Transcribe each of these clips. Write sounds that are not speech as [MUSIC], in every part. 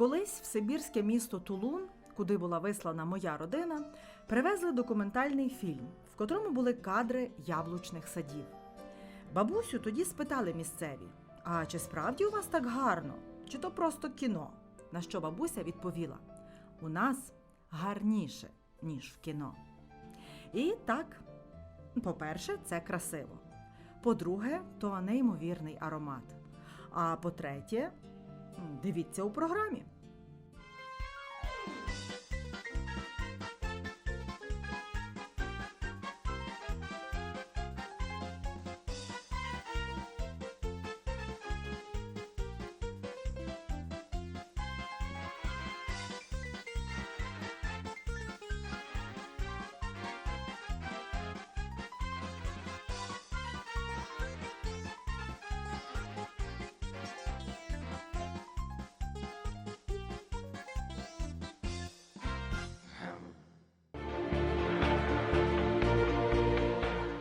Колись в сибірське місто Тулун, куди була вислана моя родина, привезли документальний фільм, в котрому були кадри яблучних садів. Бабусю тоді спитали місцеві: А чи справді у вас так гарно? Чи то просто кіно? На що бабуся відповіла: У нас гарніше, ніж в кіно. І так, по-перше, це красиво. По-друге, то неймовірний аромат. А по-третє, дивіться у програмі.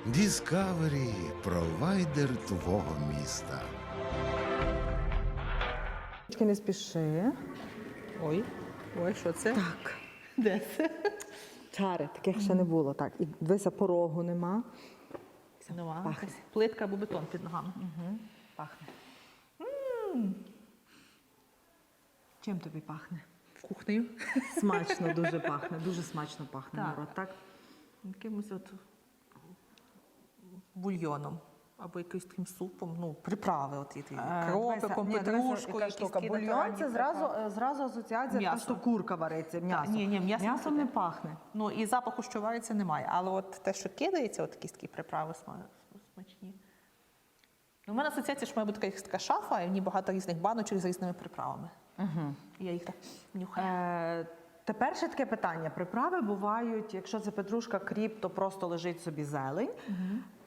Discovery – провайдер твого міста. Не спіши. Ой, ой, що це? Так. Де це? Чари, таких ще не було. Так. І дивися, порогу нема. Нова. Пахне. якась Плитка або бетон під ногами. Пахне. Чим тобі пахне? Кухнею. [LAUGHS] Смачно дуже пахне, дуже смачно пахне Так. народ, так? Якимось от бульйоном. Або якимось таким супом, ну, приправи, от і ті, кропиком, петрушкою, яка штука. Бульйон це зразу, е, зразу асоціація, М'ясо. що курка вариться, м'ясо. ні, ні, м'ясо М'ясом не не пахне. Ну і запаху, що вариться, немає. Але от те, що кидається, от якісь такі приправи смачні. Ну, У мене асоціація, що має бути якась така шафа, і в ній багато різних баночок з різними приправами. Угу. Я їх так нюхаю. Е, тепер ще таке питання. Приправи бувають, якщо це петрушка, кріп, то просто лежить собі зелень.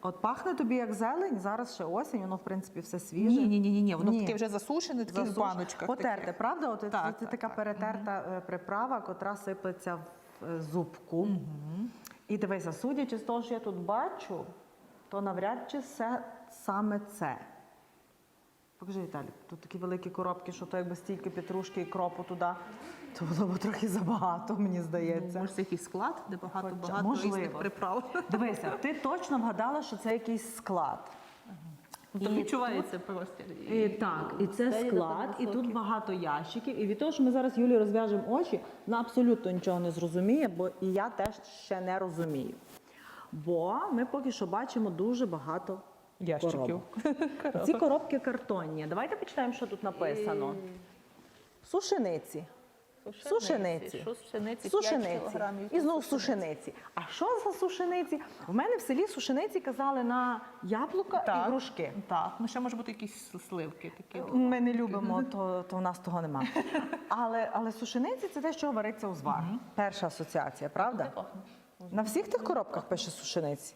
От пахне тобі як зелень, зараз ще осінь, воно в принципі все свіже. Ні, ні, ні, ні, ні. Воно таке вже засушене, таке в Засуш- баночках. Потерте, таких. правда? От це- Так, це так, така так. перетерта е, приправа, котра сиплеться в е, зубку. І дивися, судячи з того, що я тут бачу, то навряд чи все саме це. Покажи, Віталій, тут такі великі коробки, що то якби стільки петрушки і кропу туди, то було б трохи забагато, мені Ну, здається. може, це якийсь склад, де багато Хоча- багато можливо. різних приправ. Дивися, ти точно вгадала, що це якийсь склад. Там відчувається простір. І, так, і це склад, і тут багато ящиків. І від того, що ми зараз Юлі розв'яжемо очі, вона абсолютно нічого не зрозуміє, бо і я теж ще не розумію. Бо ми поки що бачимо дуже багато Ящиків. коробок. Ці коробки картонні. Давайте почитаємо, що тут написано. Сушениці. Сушениці. Сушениці, 5 Сушениці. І знову сушениці. А що за сушениці? В мене в селі сушениці казали на яблука і грушки. Так, ну ще може бути якісь сливки такі. Ми не любимо, то, то в нас того нема. Але, але сушениці це те, що вариться у звар. Перша асоціація, правда? На всіх тих коробках пише сушениці.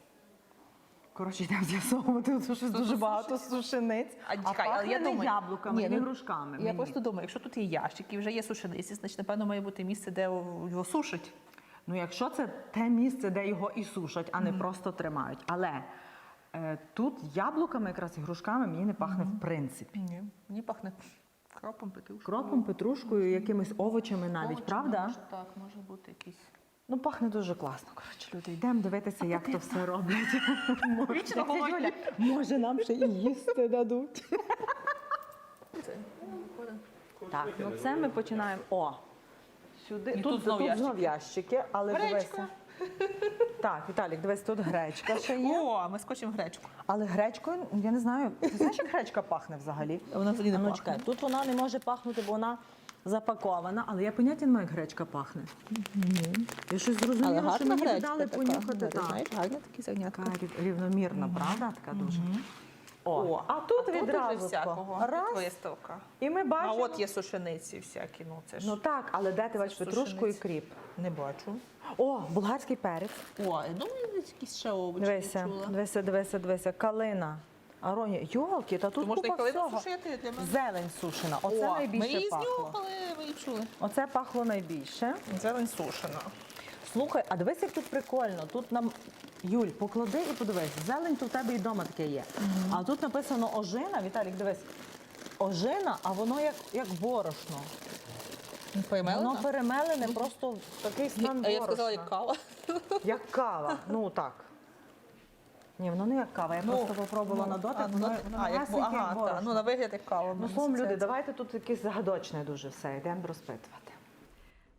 Коротше, йдемо з'ясовувати, що щось дуже багато сушениць. А, чекай, але пахне я не думаю, яблуками, Ні, не ну, грушками. Я мені. просто думаю, якщо тут є ящик і вже є сушениці, значить, напевно, має бути місце, де його сушать. Ну, якщо це те місце, де його і сушать, а не просто тримають. Але е, тут яблуками, якраз і грушками мені не пахне в принципі. Ні, мені пахне кропом, петрушкою. Кропом, петрушкою, якимись овочами навіть, Овочі, правда? може, так, може бути якийсь. Ну, пахне дуже класно. Коротше, люди, йдемо дивитися, як то все роблять. [LAUGHS] Вічно голодні. Юля, може, нам ще і їсти дадуть. Так, ну це ми починаємо. О! Сюди. І тут тут знов тут знов ящики, але Гречка. дивися. Так, Віталік, дивись, тут гречка ще є. О, ми скочимо гречку. Але гречкою, я не знаю, ти знаєш, як гречка пахне взагалі? Вона взагалі не ну, пахне. чекай, Тут вона не може пахнути, бо вона запакована, але я поняття не маю, як гречка пахне. Я щось зрозуміла, що мені дали понюхати. Так. знаєш, гарні такі зернятка. Така рів- рівномірна, правда? Така дуже. О, О, а тут вже відразу всякого. тако. раз, Виставка. і ми А бачимо. от є сушениці всякі, ну це ж Ну так, але де ти бачиш петрушку і сушениці. кріп? не бачу. О, болгарський перець. О, я думаю, якісь ще овочі Дивися, дивися, дивися, дивися. Калина. Ароні, йолки, та тут купа всього. сушити для мене. Зелень сушена. Оце О, ми її пахло. знюхали, ви її чули. Оце пахло найбільше. Зелень сушена. Слухай, а дивись, як тут прикольно. Тут нам Юль, поклади і подивись. Зелень то в тебе і вдома таке є. А тут написано ожина. Віталік, дивись. Ожина, а воно як, як борошно. Поймелена? Воно перемелене просто в такий стан А я сказала, як кава. Як кава. Ну так. Ні, воно не як кава. Я просто попробувала на дотик. а, ну, воно- на- воно а, як, бу- ага, як та, ну на вигляд як кава. Ну, мені словом, люди, давайте тут якесь загадочне дуже все. Йдемо розпитувати.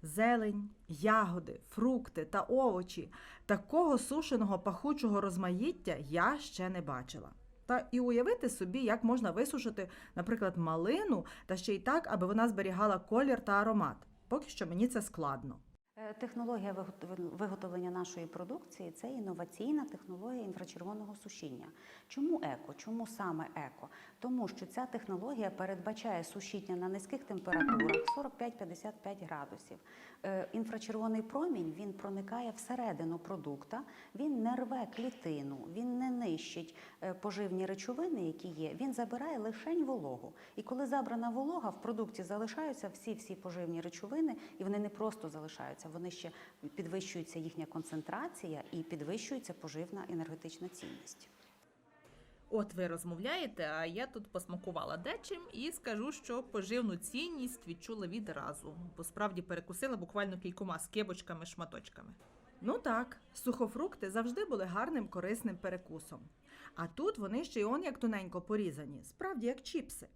Зелень, ягоди, фрукти та овочі такого сушеного пахучого розмаїття я ще не бачила. Та і уявити собі, як можна висушити, наприклад, малину, та ще й так, аби вона зберігала колір та аромат. Поки що мені це складно. Е, Технологія виготовлення нашої продукції це інноваційна технологія інфрачервоного сушіння. Чому еко? Чому саме еко? Тому що ця технологія передбачає сушіння на низьких температурах 45-55 градусів. Е, Інфрачервоний промінь він проникає всередину продукта, він не рве клітину, він не нищить е, поживні речовини, які є. Він забирає лишень вологу. І коли забрана волога, в продукті залишаються всі-всі поживні речовини, і вони не просто залишаються, вони ще підвищується їхня концентрація і підвищується поживна енергетична цінність. От ви розмовляєте, а я тут посмакувала дечим і скажу, що поживну цінність відчула відразу, бо справді перекусила буквально кількома скибочками, шматочками. Ну так, сухофрукти завжди були гарним корисним перекусом. А тут вони ще й он як тоненько порізані, справді як чіпси.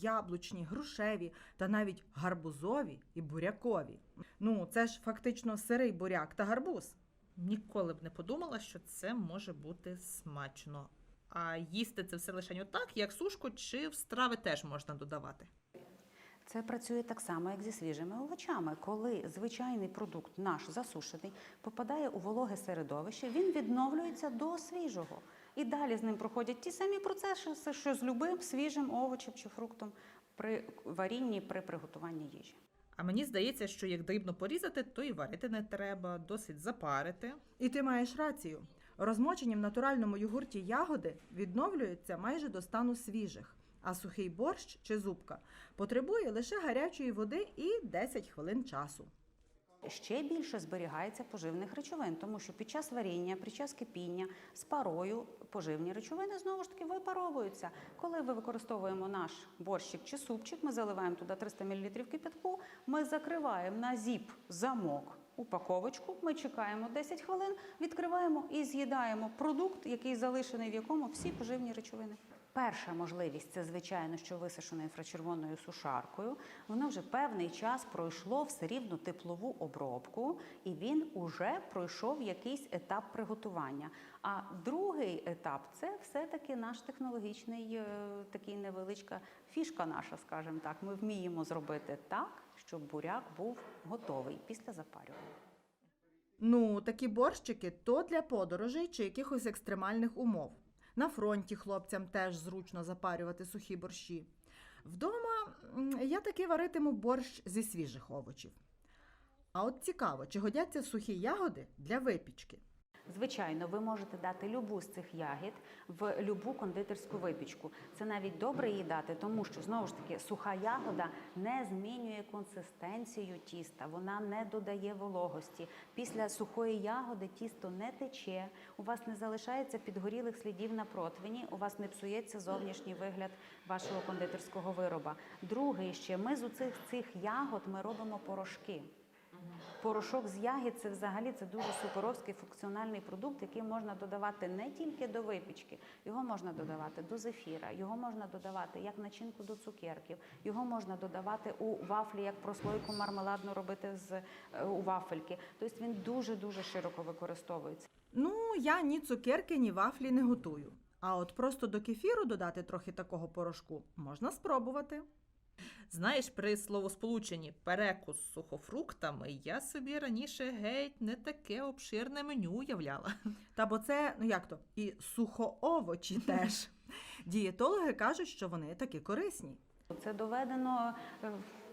Яблучні, грушеві та навіть гарбузові і бурякові. Ну, це ж фактично сирий буряк та гарбуз. Ніколи б не подумала, що це може бути смачно. А їсти це все лише отак, як сушку, чи в страви теж можна додавати. Це працює так само, як зі свіжими овочами. Коли звичайний продукт наш засушений попадає у вологе середовище, він відновлюється до свіжого. І далі з ним проходять ті самі процеси, що з любим свіжим овочем чи фруктом при варінні, при приготуванні їжі. А мені здається, що як дрібно порізати, то і варити не треба, досить запарити. І ти маєш рацію. Розмочені в натуральному йогурті ягоди відновлюються майже до стану свіжих, а сухий борщ чи зубка потребує лише гарячої води і 10 хвилин часу. Ще більше зберігається поживних речовин, тому що під час варіння, під час кипіння з парою поживні речовини знову ж таки випаровуються. Коли ми використовуємо наш борщик чи супчик, ми заливаємо туди 300 мл кипятку, ми закриваємо на зіп замок. Упаковочку, ми чекаємо 10 хвилин, відкриваємо і з'їдаємо продукт, який залишений, в якому всі поживні речовини. Перша можливість це, звичайно, що висушено інфрачервоною сушаркою. Воно вже певний час пройшло все рівно теплову обробку, і він уже пройшов якийсь етап приготування. А другий етап це все-таки наш технологічний, е, такий невеличка фішка наша, скажімо так. Ми вміємо зробити так, щоб буряк був готовий після запарювання. Ну, такі борщики то для подорожей чи якихось екстремальних умов. На фронті хлопцям теж зручно запарювати сухі борщі. Вдома я таки варитиму борщ зі свіжих овочів. А от цікаво, чи годяться сухі ягоди для випічки? Звичайно, ви можете дати любу з цих ягід в любу кондитерську випічку. Це навіть добре її дати, тому що знову ж таки суха ягода не змінює консистенцію тіста, вона не додає вологості. Після сухої ягоди тісто не тече, у вас не залишається підгорілих слідів на противні, у вас не псується зовнішній вигляд вашого кондитерського вироба. Другий ще ми з цих цих ягод ми робимо порошки. Порошок з ягід це взагалі це дуже суперовський функціональний продукт, який можна додавати не тільки до випічки, його можна додавати до зефіра, його можна додавати як начинку до цукерків, його можна додавати у вафлі, як прослойку мармеладну робити з е, у вафельки. Тобто він дуже дуже широко використовується. Ну, я ні цукерки, ні вафлі не готую. А от просто до кефіру додати трохи такого порошку можна спробувати. Знаєш, при словосполученні перекус з сухофруктами я собі раніше геть не таке обширне меню уявляла. Та бо це, ну як то, і сухоовочі [LAUGHS] теж. Дієтологи кажуть, що вони таки корисні. Це доведено.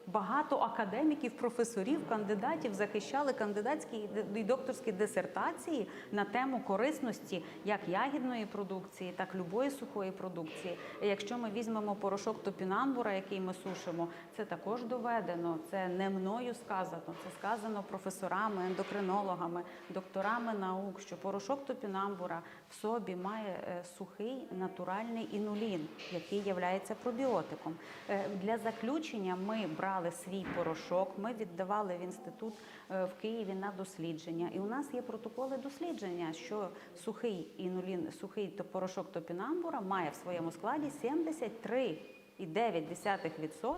Багато академіків, професорів, кандидатів захищали кандидатські і докторські дисертації на тему корисності як ягідної продукції, так і любої сухої продукції. Якщо ми візьмемо порошок топінамбура, який ми сушимо, це також доведено. Це не мною сказано. Це сказано професорами, ендокринологами, докторами наук, що порошок топінамбура в собі має е, сухий натуральний інулін, який є пробіотиком. Е, Для заключення ми брали брали свій порошок, ми віддавали в інститут е, в Києві на дослідження. І у нас є протоколи дослідження, що сухий інулін, сухий порошок топінамбура має в своєму складі 73,9%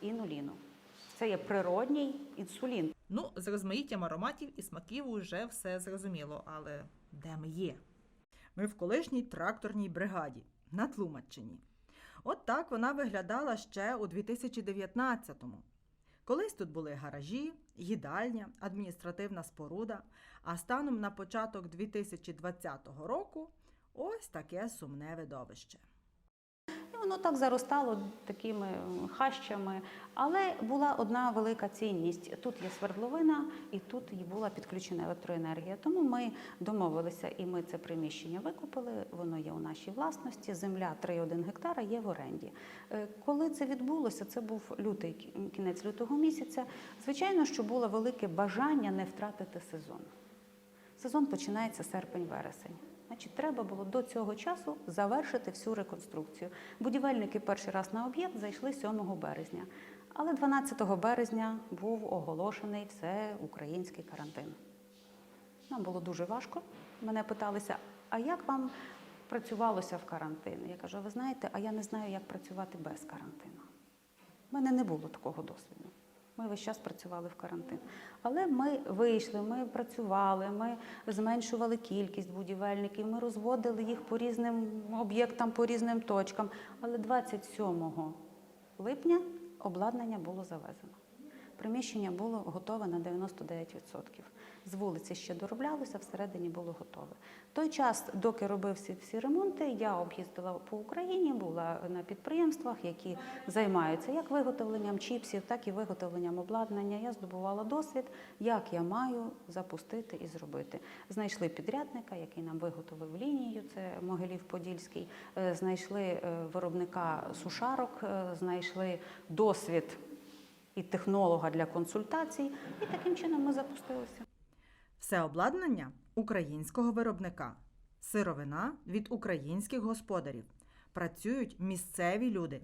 інуліну. Це є природній інсулін. Ну, з розмаїттям ароматів і смаків уже все зрозуміло, але де ми є? Ми в колишній тракторній бригаді на Тлумаччині. От так вона виглядала ще у 2019-му. Колись тут були гаражі, їдальня, адміністративна споруда, а станом на початок 2020 року ось таке сумне видовище. Воно так заростало такими хащами. Але була одна велика цінність. Тут є свердловина, і тут була підключена електроенергія. Тому ми домовилися, і ми це приміщення викупили. Воно є у нашій власності. Земля 3,1 гектара є в оренді. Е, Коли це відбулося, це був лютий кінець лютого місяця. Звичайно, що було велике бажання не втратити сезон. Сезон починається серпень-вересень. Значить, треба було до цього часу завершити всю реконструкцію. Будівельники перший раз на об'єкт зайшли 7 березня. Але 12 березня був оголошений всеукраїнський карантин. Нам було дуже важко. Мене питалися, а як вам працювалося в карантин? Я кажу, ви знаєте, а я не знаю, як працювати без карантину. У мене не було такого досвіду. Ми весь час працювали в карантин. Але ми вийшли, ми працювали, ми зменшували кількість будівельників, ми розводили їх по різним об'єктам, по різним точкам. Але 27 липня обладнання було завезено. Приміщення було готове на 99%. З вулиці ще дороблялося, всередині було готове. Той час, доки робився всі ремонти, я об'їздила по Україні, була на підприємствах, які займаються як виготовленням чіпсів, так і виготовленням обладнання. Я здобувала досвід, як я маю запустити і зробити. Знайшли підрядника, який нам виготовив лінію, це Могилів-Подільський. Е, Знайшли е, виробника сушарок, е, знайшли досвід і технолога для консультацій, і таким чином ми запустилися. Все обладнання українського виробника, сировина від українських господарів. Працюють місцеві люди.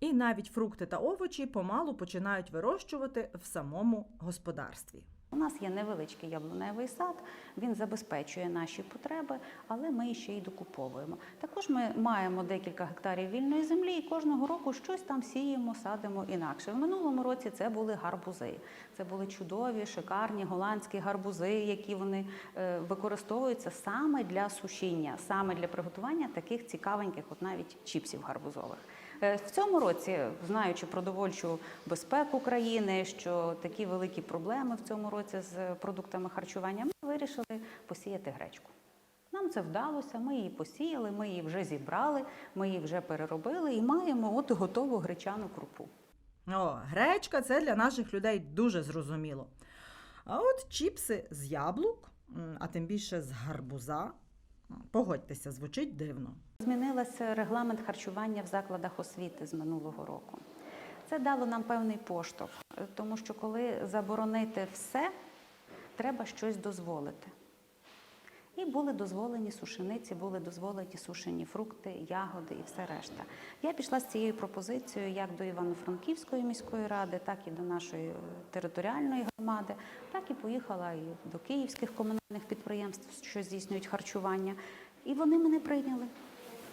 І навіть фрукти та овочі помалу починають вирощувати в самому господарстві. У нас є невеличкий яблуневий сад, він забезпечує наші потреби, але ми ще й докуповуємо. Також ми маємо декілька гектарів вільної землі і кожного року щось там сіємо, садимо інакше. В минулому році це були гарбузи. Це були чудові, шикарні голландські гарбузи, які вони е, використовуються саме для сушіння, саме для приготування таких цікавеньких, от навіть чіпсів гарбузових. Е, В цьому році, знаючи продовольчу безпеку країни, що такі великі проблеми в цьому році з продуктами харчування, ми вирішили посіяти гречку. Нам це вдалося, ми її посіяли, ми її вже зібрали, ми її вже переробили і маємо от готову гречану крупу. О, гречка це для наших людей дуже зрозуміло. А от чіпси з яблук, а тим більше з гарбуза, погодьтеся, звучить дивно. Змінився регламент харчування в закладах освіти з минулого року. Це дало нам певний поштовх, тому що коли заборонити все, треба щось дозволити. І були дозволені сушениці, були дозволені сушені фрукти, ягоди і все решта. Я пішла з цією пропозицією як до Івано-Франківської міської ради, так і до нашої територіальної громади, так і поїхала і до київських комунальних підприємств, що здійснюють харчування. І вони мене прийняли.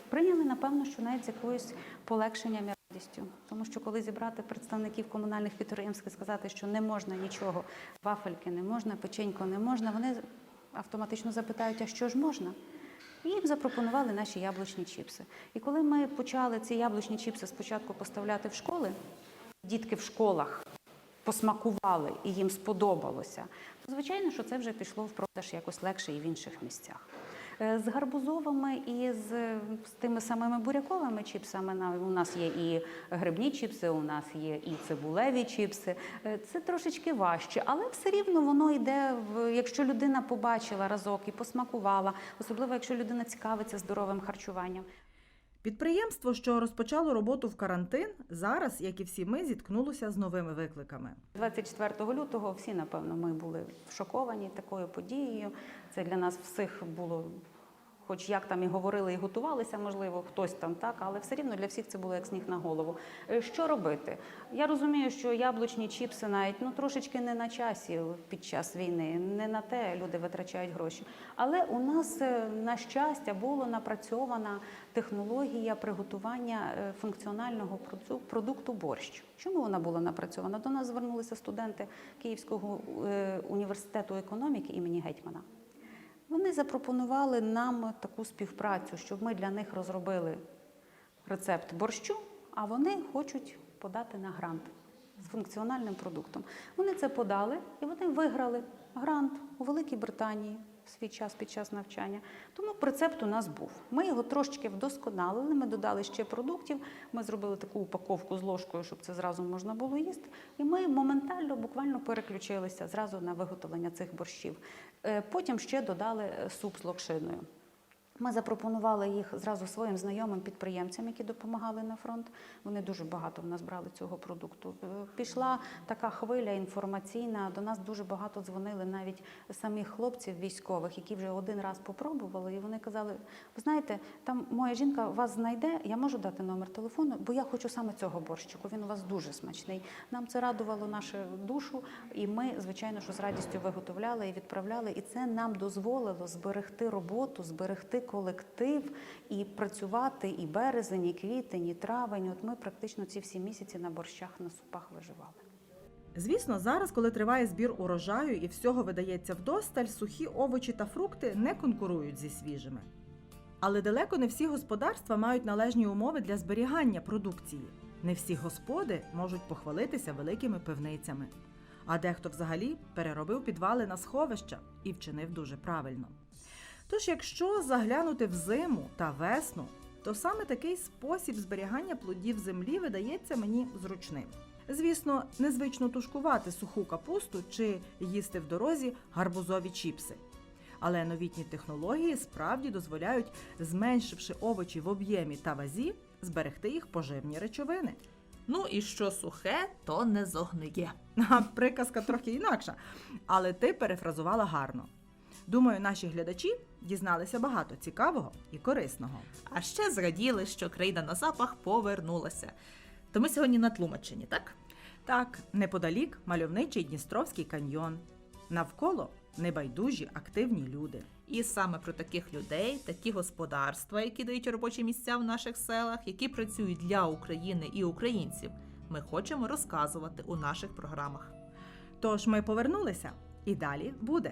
Прийняли, напевно, що навіть з якоюсь полегшенням і радістю. Тому що коли зібрати представників комунальних підприємств і сказати, що не можна нічого, вафельки не можна, печенько не можна, вони автоматично запитають, а що ж можна? І їм запропонували наші яблучні чіпси. І коли ми почали ці яблучні чіпси спочатку поставляти в школи, дітки в школах посмакували і їм сподобалося, то звичайно, що це вже пішло в продаж якось легше і в інших місцях. Е, З гарбузовими і з, з тими самими буряковими чіпсами у нас є і грибні чіпси, у нас є і цибулеві чіпси. Е, Це трошечки важче, але все рівно воно йде, в, якщо людина побачила разок і посмакувала, особливо якщо людина цікавиться здоровим харчуванням. Підприємство, що розпочало роботу в карантин, зараз, як і всі ми, зіткнулося з новими викликами. 24 лютого всі, напевно, ми були шоковані такою подією. Це для нас всіх було хоч як там і говорили, і готувалися, можливо, хтось там так, але все рівно для всіх це було як сніг на голову. Е, Що робити? Я розумію, що яблучні чіпси навіть ну трошечки не на часі під час війни, не на те люди витрачають гроші. Але у нас е, на щастя було напрацьована технологія приготування е, функціонального продукту борщ. Чому вона була напрацьована? До нас звернулися студенти Київського університету економіки імені Гетьмана. Вони запропонували нам таку співпрацю, щоб ми для них розробили рецепт борщу, а вони хочуть подати на грант з функціональним продуктом. Вони це подали і вони виграли грант у Великій Британії в свій час під час навчання. Тому рецепт у нас був. Ми його трошечки вдосконалили. Ми додали ще продуктів. Ми зробили таку упаковку з ложкою, щоб це зразу можна було їсти. І ми моментально, буквально переключилися зразу на виготовлення цих борщів. Е, Потім ще додали е, суп з локшиною. Ми запропонували їх зразу своїм знайомим підприємцям, які допомагали на фронт. Вони дуже багато в нас брали цього продукту. Е, Пішла така хвиля інформаційна. До нас дуже багато дзвонили навіть самих хлопців військових, які вже один раз попробували, і вони казали: ви знаєте, там моя жінка вас знайде, я можу дати номер телефону, бо я хочу саме цього борщику. Він у вас дуже смачний. Нам це радувало нашу душу, і ми, звичайно, що з радістю виготовляли і відправляли. І це нам дозволило зберегти роботу, зберегти колектив і працювати і березень, і квітень, і травень. От ми практично ці всі місяці на борщах, на супах виживали. Звісно, зараз, коли триває збір урожаю і всього видається вдосталь, сухі овочі та фрукти не конкурують зі свіжими. Але далеко не всі господарства мають належні умови для зберігання продукції. Не всі господи можуть похвалитися великими пивницями. А дехто взагалі переробив підвали на сховища і вчинив дуже правильно. Тож, якщо заглянути в зиму та весну, то саме такий спосіб зберігання плодів землі видається мені зручним. Звісно, незвично тушкувати суху капусту чи їсти в дорозі гарбузові чіпси. Але новітні технології справді дозволяють, зменшивши овочі в об'ємі та вазі, зберегти їх поживні речовини. Ну і що сухе, то не зогниє. [LAUGHS] Приказка трохи інакша, але ти перефразувала гарно. Думаю, наші глядачі дізналися багато цікавого і корисного. А ще зраділи, що країна на запах повернулася. То ми сьогодні на Тлумачині, так? Так, неподалік мальовничий Дністровський каньйон. Навколо небайдужі активні люди. І саме про таких людей, такі господарства, які дають робочі місця в наших селах, які працюють для України і українців, ми хочемо розказувати у наших програмах. Тож ми повернулися і далі буде.